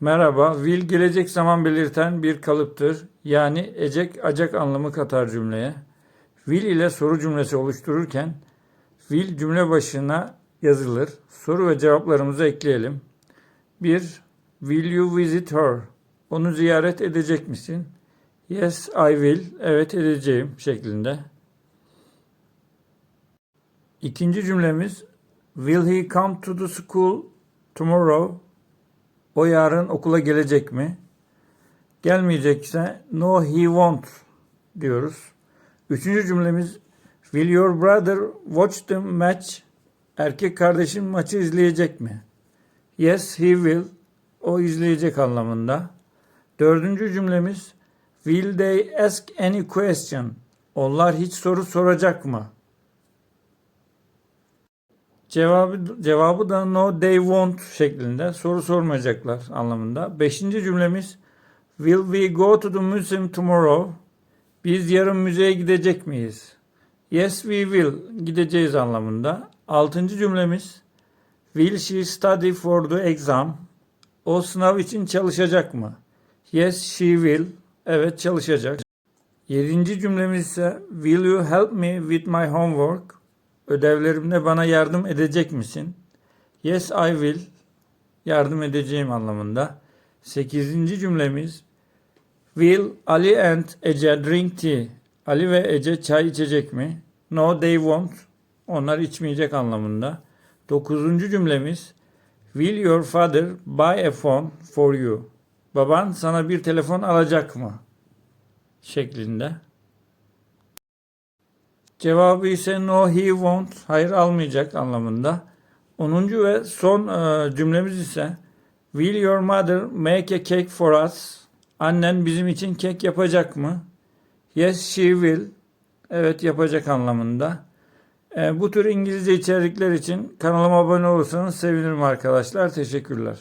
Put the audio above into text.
Merhaba, will gelecek zaman belirten bir kalıptır. Yani ecek, acak anlamı katar cümleye. Will ile soru cümlesi oluştururken will cümle başına yazılır. Soru ve cevaplarımızı ekleyelim. 1. Will you visit her? Onu ziyaret edecek misin? Yes, I will. Evet edeceğim şeklinde. İkinci cümlemiz Will he come to the school tomorrow? O yarın okula gelecek mi? Gelmeyecekse no he won't diyoruz. Üçüncü cümlemiz Will your brother watch the match? Erkek kardeşin maçı izleyecek mi? Yes he will. O izleyecek anlamında. Dördüncü cümlemiz Will they ask any question? Onlar hiç soru soracak mı? Cevabı, cevabı da no they won't şeklinde soru sormayacaklar anlamında. Beşinci cümlemiz Will we go to the museum tomorrow? Biz yarın müzeye gidecek miyiz? Yes we will. Gideceğiz anlamında. Altıncı cümlemiz Will she study for the exam? O sınav için çalışacak mı? Yes she will. Evet çalışacak. Yedinci cümlemiz ise Will you help me with my homework? Ödevlerimde bana yardım edecek misin? Yes I will. Yardım edeceğim anlamında. Sekizinci cümlemiz Will Ali and Ece drink tea? Ali ve Ece çay içecek mi? No they won't. Onlar içmeyecek anlamında. Dokuzuncu cümlemiz Will your father buy a phone for you? Baban sana bir telefon alacak mı? Şeklinde. Cevabı ise no he won't. Hayır almayacak anlamında. 10. ve son e, cümlemiz ise Will your mother make a cake for us? Annen bizim için kek yapacak mı? Yes she will. Evet yapacak anlamında. E, bu tür İngilizce içerikler için kanalıma abone olursanız sevinirim arkadaşlar. Teşekkürler.